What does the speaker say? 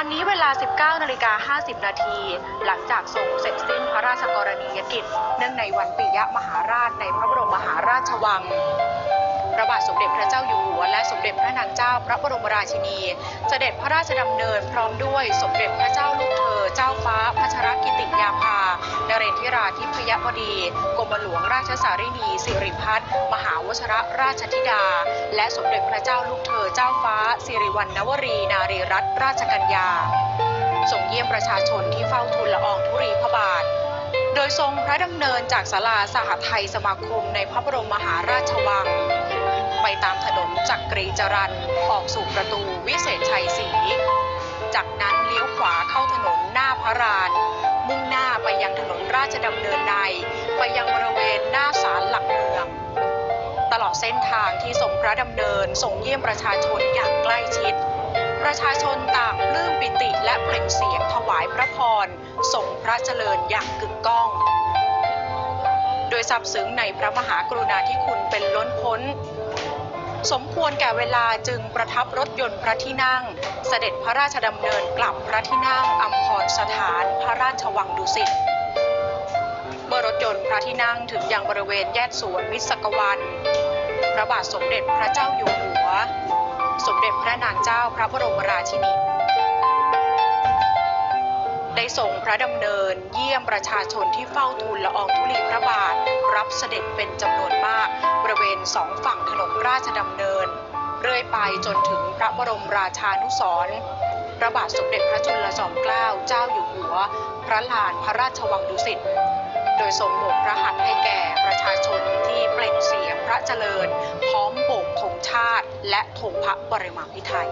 วันนี้เวลา 19นาฬิกา50 นาที หลังจากทรงเสร็จสิ้นพระราชกรณียกิจ เนื่องในวันปิยมหาราชในพระบรมมหาราชวัง พระบาทสมเด็จพระเจ้าอยู่หัวและสมเด็จพระนางเจ้าพระบรมราชินี เสด็จพระราชดำเนินพร้อมด้วยสมเด็จพระเจ้าลูกเธอ เจ้าฟ้าพัชรกิติยาภานเรนทิราธิพยวดีกรมหลวงราชสารินีสิริพัฒน์มหาวชรราชธิดา และสมเด็จพระเจ้าลูกเธอเจ้าฟ้าสิริวัณณวรีนารีรัตนราชกัญญาส่งเยี่ยมประชาชนที่เฝ้าทูลละอองธุรีพระบาท โดยทรงพระดำเนินจากศาลาสหไทยสมาคมในพระบรมมหาราชวัง ไปตามถนนจักรีจรันออกสู่ประตูวิเศษชัยศรีจากนั้นเลี้ยวขวาเข้าถนนหน้าพระราน มุ่งหน้าไปยังถนนราชดำเนินใน ไปยังบริเวณหน้าศาลหลักเมือง ตลอดเส้นทางที่ทรงพระดำเนินส่งเยี่ยมประชาชนอย่างใกล้ชิด ประชาชนต่างปลื้มปิติและเปล่งเสียงถวายพระพรส่งพระเจริญอย่างกึกก้อง โดยซับซึ้งในพระมหากรุณาธิคุณเป็นล้นพ้น สมควรแก่เวลาจึงประทับรถยนต์พระที่นั่ง เสด็จพระราชดำเนินกลับพระที่นั่งอัมพรสถานพระราชวังดุสิตเมื่อรถยนต์พระที่นั่งถึงยังบริเวณแยกสวนมิตรสกวันพระบาทสมเด็จพระเจ้าอยู่หัว สมเด็จพระนางเจ้าพระบรมราชินี ได้ทรงพระดำเนินเยี่ยมประชาชนที่เฝ้าทูลละอองธุลีพระบาท รับเสด็จเป็นจำนวนมาก บริเวณสองฝั่งถนนราชดำเนิน เรื่อยไปจนถึงพระบรมราชานุสรณ์พระบาทสมเด็จพระจุลจอมเกล้าเจ้าอยู่หัว พระลานพระราชวังดุสิตโดยทรงโบกพระหัตถ์ให้แก่ประชาชนที่เปล่งเสียงพระเจริญ พร้อมโบกธงชาติ และธงพระบรมพิไทย